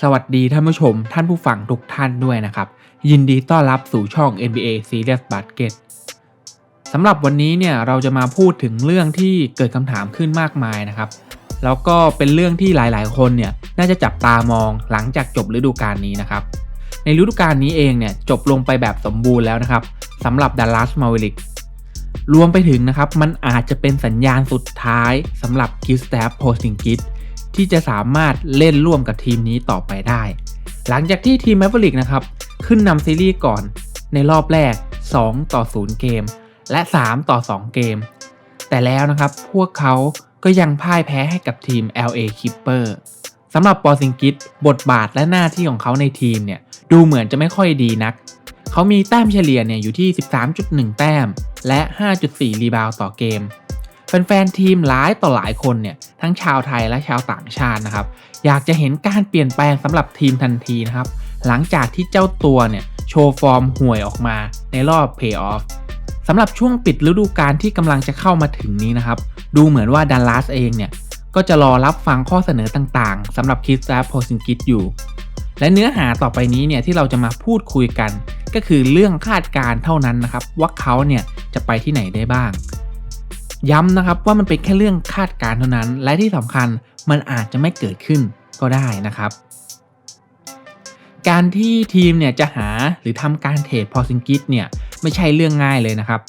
สวัสดีท่านผู้ชม ท่านผู้ฟังทุกท่านด้วยนะครับ ยินดีต้อนรับสู่ช่อง NBA Serious Basket สำหรับวันนี้เนี่ยเราจะมาพูดถึงเรื่องที่เกิดคำถามขึ้นมากมายนะครับ แล้วก็เป็นเรื่องที่หลายๆ คนเนี่ยน่าจะจับตามองหลังจากจบฤดูกาลนี้นะครับ ในฤดูกาลนี้เองเนี่ยจบลงไปแบบสมบูรณ์แล้วนะครับสำหรับดัลลัสมา v ว r ิกรวมไปถึงนะครับมันอาจจะเป็นสัญญาณสุดท้ายสำหรับกิสแตฟโพซิงกิส ที่จะสามารถเล่นร่วมกับทีมนี้ต่อไปได้ หลังจากที่ทีมแม v ว r ริกนะครับ ขึ้นนำซีรีส์ก่อนในรอบแรก 2 ต่อ 0 เกม และ 3 ต่อ 2 เกม แต่แล้วนะครับพวกเขาก็ยังพ่ายแพ้ให้กับทีม LA Clipper สำหรับปอซิงกิสบทบาทและหน้าที่ของเขาในทีมเนี่ยดูเหมือนจะไม่ค่อยดีนัก เขามีแต้มเฉลี่ยเนี่ยอยู่ที่ 13.1 แต้ม และ 5.4 รีบาวต่อเกม แฟนๆทีมหลายต่อหลายคนเนี่ย ทั้งชาวไทยและชาวต่างชาตินะครับ อยากจะเห็นการเปลี่ยนแปลงสำหรับทีมทันทีนะครับ หลังจากที่เจ้าตัวเนี่ยโชว์ฟอร์มห่วยออกมาในรอบเพย์ออฟสำหรับช่วงปิดฤดูกาลที่กำลังจะเข้ามาถึงนี้นะครับ ดูเหมือนว่าดัลลัสเองเนี่ย ก็จะรอรับฟังข้อเสนอต่างๆสำหรับคิสและโพซิงกิสอยู่ และเนื้อหาต่อไปนี้เนี่ยที่เราจะมาพูดคุยกัน ก็คือเรื่องคาดการณ์เท่านั้นนะครับ ว่าเขาเนี่ยจะไปที่ไหนได้บ้าง ย้ำนะครับว่ามันเป็นแค่เรื่องคาดการณ์เท่านั้น และที่สำคัญมันอาจจะไม่เกิดขึ้นก็ได้นะครับ การที่ทีมเนี่ยจะหาหรือทำการเทรดพอซิงกิสเนี่ยไม่ใช่เรื่องง่ายเลยนะครับ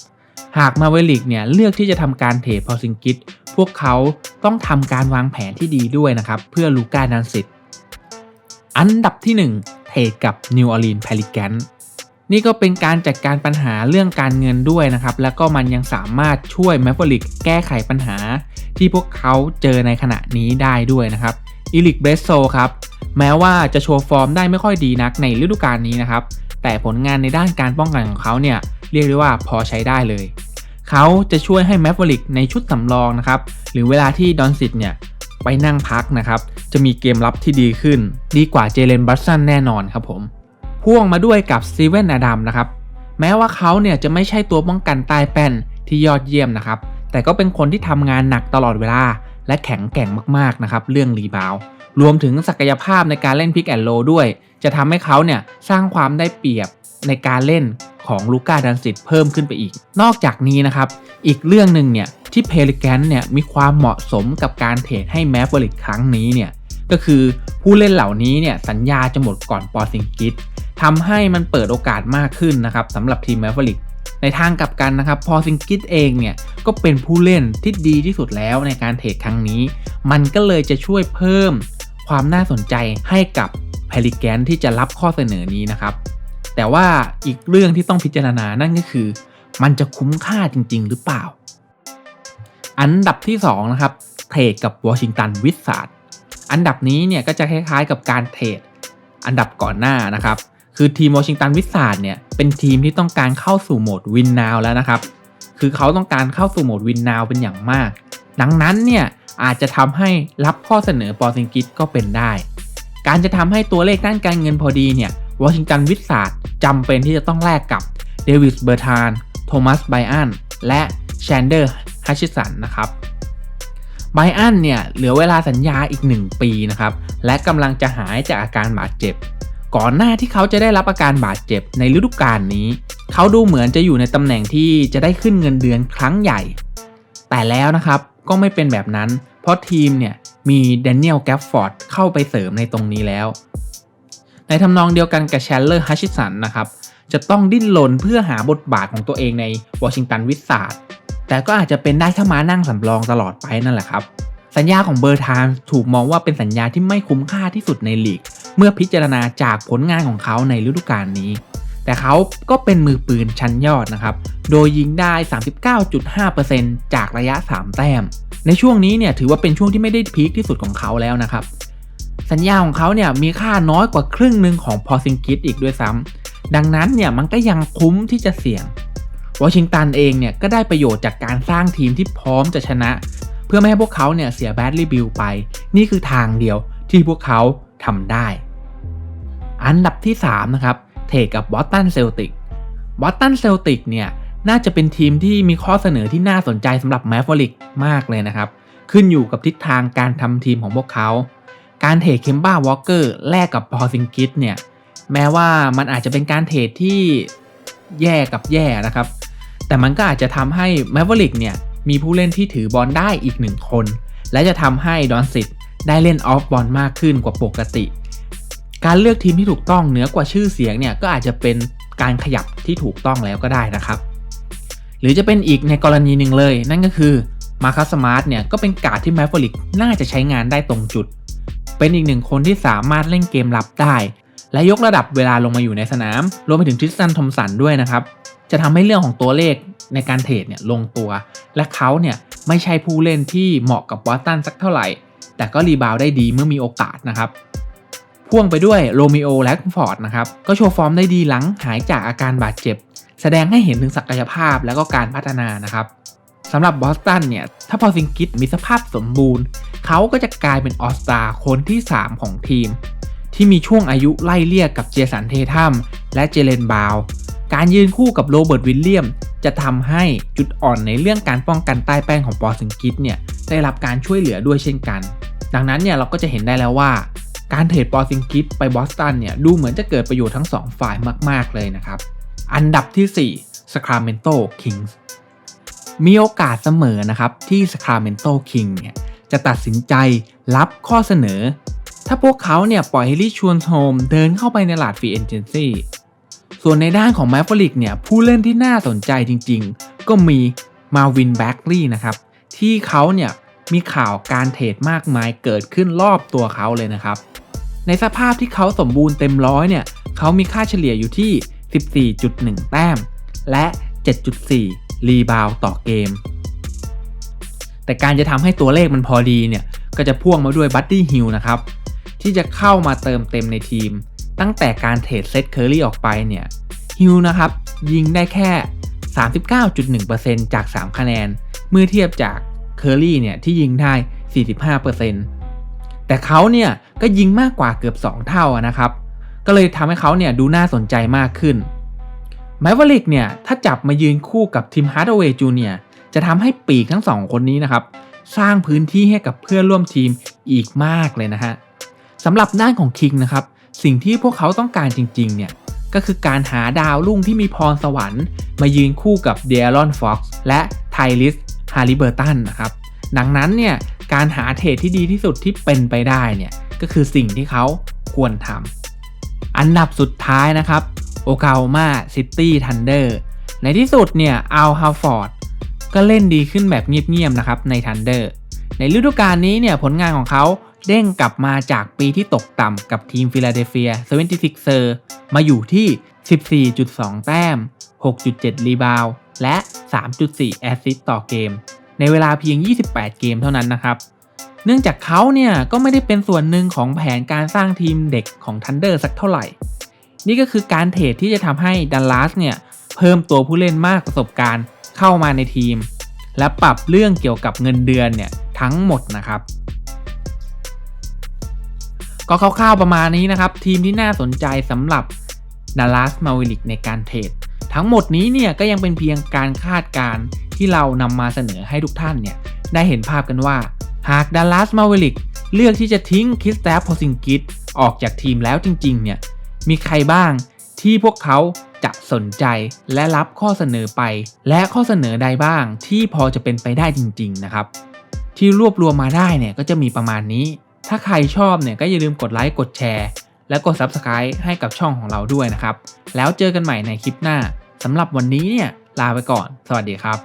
หากมาเวลิกเนี่ยเลือกที่จะทำการเทรดพอซิงกิสพวกเขาต้องทำการวางแผนที่ดีด้วยนะครับ เพื่อลูก้าดันซิตอันดับที่ 1 เทรดกับนิวออร์ลีนแพลิแกน นี่ก็เป็นการจัดการปัญหาเรื่องการเงินด้วยนะครับ แล้วก็มันยังสามารถช่วยแมฟเวลิกแก้ไขปัญหา ที่พวกเขาเจอในขณะนี้ได้ด้วยนะครับอิลิกเบสโซครับแม้ว่าจะโชว์ฟอร์มได้ไม่ค่อยดีนักในฤดูกาลนี้นะครับ แต่ผลงานในด้านการป้องกันของเขาเนี่ยเรียกได้ว่าพอใช้ได้เลย เขาจะช่วยให้แมฟเวลิกในชุดสำรองนะครับ หรือเวลาที่ดอนซิตเนี่ยไปนั่งพักนะครับ จะมีเกมรับที่ดีขึ้น ดีกว่าเจเลนบัสซันแน่นอนครับผม พ่วงมาด้วยกับสตีเว่นอดัมนะครับแม้ว่าเขาเนี่ยจะไม่ใช่ตัวป้องกันใต้แป้นที่ยอดเยี่ยมนะครับ แต่ก็เป็นคนที่ทำงานหนักตลอดเวลา และแข็งแกร่งมากๆนะครับเรื่องรีบาวรวมถึงศักยภาพในการเล่นพิกแอนโลด้วย จะทำให้เขาเนี่ยสร้างความได้เปรียบในการเล่นของลูก้าดันซิตเพิ่มขึ้นไปอีก นอกจากนี้นะครับ อีกเรื่องหนึ่งเนี่ยที่เพลิแกนเนี่ยมีความเหมาะสมกับการเทรดให้แมฟเวลิกครั้งนี้เนี่ย ก็คือผู้เล่นเหล่านี้เนี่ยสัญญาจะหมดก่อนปอซิงกิสทำให้มันเปิดโอกาสมากขึ้นนะครับสำหรับทีมแมฟเวลิกในทางกลับกันนะครับพอซิงกิสเองเนี่ยก็เป็นผู้เล่นที่ดีที่สุดแล้วในการเทรดครั้งนี้ มันก็เลยจะช่วยเพิ่มความน่าสนใจให้กับเพลิแกนที่จะรับข้อเสนอนี้นะครับ แต่ว่าอีกเรื่องที่ต้องพิจารณานั่นก็คือ มันจะคุ้มค่าจริง ๆ หรือเปล่า อันดับที่2นะครับเทรดกับวอชิงตันวิสซาร์ด อันดับนี้เนี่ยก็จะคล้ายๆกับการเทรดอันดับก่อนหน้านะครับ คือทีมวอชิงตันวิสซาร์ดเนี่ยเป็นทีมที่ต้องการเข้าสู่โหมดวินนาวแล้วนะครับ คือเขาต้องการเข้าสู่โหมดวินนาวเป็นอย่างมาก ดังนั้นเนี่ยอาจจะทำให้รับข้อเสนอปอซิงกิสก็เป็นได้ การจะทำให้ตัวเลขด้านการเงินพอดีเนี่ยวอชิงตันวิสซาร์ดจำเป็นที่จะต้องแลกกับเดวิสเบอร์ธาน โทมัสไบอัน และแชนเดอร์ฮัชชิสันนะครับ ไบอันเนี่ยเหลือเวลาสัญญาอีก 1 ปีนะครับ และกำลังจะหายจากอาการบาดเจ็บ ก่อนหน้าที่เขาจะได้รับอาการบาดเจ็บในฤดูกาลนี้ เขาดูเหมือนจะอยู่ในตำแหน่งที่จะได้ขึ้นเงินเดือนครั้งใหญ่ แต่แล้วนะครับก็ไม่เป็นแบบนั้น เพราะทีมเนี่ยมีแดเนียลแกฟฟอร์ดเข้าไปเสริมในตรงนี้แล้ว ในทำนองเดียวกันกับแชลเลอร์ฮัชชิสันนะครับจะต้องดิ้นรนเพื่อหาบทบาทของตัวเองในวอชิงตันวิสซาร์ แต่ก็อาจจะเป็นได้แค่มานั่งสำรองตลอดไปนั่นแหละครับ สัญญาของเบอร์ทานถูกมองว่าเป็นสัญญาที่ไม่คุ้มค่าที่สุดในลีก เมื่อพิจารณาจากผลงานของเขาในฤดูกาลนี้ แต่เขาก็เป็นมือปืนชั้นยอดนะครับ โดยยิงได้ 39.5%จากระยะ 3 แต้ม ในช่วงนี้เนี่ยถือว่าเป็นช่วงที่ไม่ได้พีคที่สุดของเขาแล้วนะครับ สัญญาของเขาเนี่ยมีค่าน้อยกว่าครึ่งหนึ่งของพอซิงกิสอีกด้วยซ้ำดังนั้นเนี่ยมันก็ยังคุ้มที่จะเสี่ยง วอชิงตันเองเนี่ยก็ได้ประโยชน์จากการสร้างทีมที่พร้อมจะชนะ เพื่อไม่ให้พวกเขาเนี่ยเสียแบดรีบิวไป นี่คือทางเดียวที่พวกเขาทำได้ อันดับที่ 3 นะครับ เทกับบอสตันเซลติกบอสตันเซลติกเนี่ยน่าจะเป็นทีมที่มีข้อเสนอที่น่าสนใจสำหรับแมฟฟอริกมากเลยนะครับ ขึ้นอยู่กับทิศทางการทำทีมของพวกเขา การเทรดเคมบ้าวอลเกอร์แลกกับพอซิงกิสเนี่ยแม้ว่ามันอาจจะเป็นการเทรดที่ แย่กับแย่นะครับ แต่มันก็อาจจะทำให้แมวลิกเนี่ยมีผู้เล่นที่ถือบอลได้อีกหนึ่งคน และจะทำให้ดอนซิตได้เล่นออฟบอลมากขึ้นกว่าปกติ การเลือกทีมที่ถูกต้องเหนือกว่าชื่อเสียงเนี่ยก็อาจจะเป็นการขยับที่ถูกต้องแล้วก็ได้นะครับ หรือจะเป็นอีกในกรณีหนึ่งเลย นั่นก็คือมาคัสมาร์ทเนี่ยก็เป็นการ์ดที่แมฟลิกน่าจะใช้งานได้ตรงจุด เป็นอีกหนึ่งคนที่สามารถเล่นเกมรับได้ และยกระดับเวลาลงมาอยู่ในสนาม รวมไปถึงทริสตันทอมสันด้วยนะครับ จะทำให้เรื่องของตัวเลขในการเทรดเนี่ยลงตัว และเขาเนี่ยไม่ใช่ผู้เล่นที่เหมาะกับบอสตันสักเท่าไหร่ แต่ก็รีบาวได้ดีเมื่อมีโอกาสนะครับ พ่วงไปด้วยโรมิโอและฟอร์ดนะครับ ก็โชว์ฟอร์มได้ดีหลังหายจากอาการบาดเจ็บ แสดงให้เห็นถึงศักยภาพและก็การพัฒนานะครับสำหรับบอสตันเนี่ย ถ้าพอซิงกิตมีสภาพสมบูรณ์ เขาก็จะกลายเป็นออสตาคนที่ 3 ของทีม ที่มีช่วงอายุไล่เลี่ยกกับเจสันเททัมและเจเลนบาว การยืนคู่กับโรเบิร์ตวิลเลียม จะทำให้จุดอ่อนในเรื่องการป้องกันใต้แป้งของปอซิงกิตเนี่ยได้รับการช่วยเหลือด้วยเช่นกัน ดังนั้นเนี่ยเราก็จะเห็นได้แล้วว่า การเทรดปอซิงกิตไปบอสตันเนี่ยดูเหมือนจะเกิดประโยชน์ทั้ง 2 ฝ่ายมาก ๆเลยนะครับ อันดับที่ 4 Sacramento Kings มีโอกาสเสมอนะครับที่ Sacramento King เนี่ยจะตัดสินใจรับข้อเสนอ ถ้าพวกเขาเนี่ยปล่อยให้ลิชวนโฮมเดินเข้าไปในหลาดฟรีเอนเจนซี่ส่วนในด้านของแมฟริกเนี่ยผู้เล่นที่น่าสนใจจริงๆ ก็มีมาวินแบ็กลีย์นะครับ ที่เขาเนี่ยมีข่าวการเทรดมากมายเกิดขึ้นรอบตัวเขาเลยนะครับ ในสภาพที่เขาสมบูรณ์เต็มร้อยเนี่ยเขามีค่าเฉลี่ยอยู่ที่ 14.1 แต้ม และ 7.4 รีบาวต่อเกม แต่การจะทำให้ตัวเลขมันพอดีเนี่ยก็จะพ่วงมาด้วยบัตตี้ฮิลนะครับ ที่จะเข้ามาเติมเต็มในทีม ตั้งแต่การเทรดเซตเคอรี่ออกไปเนี่ยฮิลนะครับ ยิงได้แค่ 39.1%จาก 3 คะแนน เมื่อเทียบจากเคอรี่เนี่ยที่ยิงได้ 45%แต่เขาเนี่ยก็ยิงมากกว่าเกือบ 2 เท่านะครับ ก็เลยทำให้เขาเนี่ยดูน่าสนใจมากขึ้นแมวลิกเนี่ยถ้าจับมายืนคู่กับทีมฮาร์ดเวย์จูเนียจะทำให้ปีกทั้งสองคนนี้นะครับ สร้างพื้นที่ให้กับเพื่อนร่วมทีมอีกมากเลยนะฮะ สำหรับด้านของคิงนะครับสิ่งที่พวกเขาต้องการจริงๆเนี่ยก็คือการหาดาวรุ่งที่มีพรสวรรค์ มายืนคู่กับเดลอนฟ็อกซ์และไทลิสฮาริเบอร์ตันนะครับดังนั้นเนี่ยการหาเทรดที่ดีที่สุดที่เป็นไปได้เนี่ยก็คือสิ่งที่เขาควรทำอันดับสุดท้ายนะครับโอกาโอมาซิตี้ทันเดอร์ในที่สุดเนี่ยอัลฮาฟอร์ดก็เล่นดีขึ้นแบบเงียบๆนะครับในทันเดอร์ในฤดูกาลนี้เนี่ยผลงานของเขา เด้งกลับมาจากปีที่ตกต่ำกับทีมฟิลาเดลเฟีย 76ers มาอยู่ที่ 14.2 แต้ม 6.7 รีบาวและ 3.4 แอสซิสต์ต่อเกม ในเวลาเพียง 28 เกมเท่านั้นนะครับ เนื่องจากเขาเนี่ยก็ไม่ได้เป็นส่วนหนึ่งของแผนการสร้างทีมเด็กของทันเดอร์สักเท่าไหร่ นี่ก็คือการเทรดที่จะทำให้ดัลลัสเนี่ยเพิ่มตัวผู้เล่นมากประสบการณ์เข้ามาในทีม และปรับเรื่องเกี่ยวกับเงินเดือนเนี่ยทั้งหมดนะครับ ก็คร่าวๆประมาณนี้นะครับ ทีมที่น่าสนใจสำหรับดัลลัสมาวิลิกในการเทรดทั้งหมดนี้เนี่ยก็ยังเป็นเพียงการคาดการณ์ที่เรานำมาเสนอให้ทุกท่านเนี่ยได้เห็นภาพกันว่า หากดัลลัสมาวิลิกเลือกที่จะทิ้งคิสแตฟโพซิงกิสออกจากทีมแล้วจริงๆเนี่ยมีใครบ้างที่พวกเขาจะสนใจและรับข้อเสนอไป และข้อเสนอใดบ้างที่พอจะเป็นไปได้จริง ๆ นะครับ ที่รวบรวมมาได้เนี่ยก็จะมีประมาณนี้ ถ้าใครชอบเนี่ยก็อย่าลืมกดไลค์กดแชร์ และกด Subscribe ให้กับช่องของเราด้วยนะครับ แล้วเจอกันใหม่ในคลิปหน้าสำหรับวันนี้เนี่ยลาไปก่อน สวัสดีครับ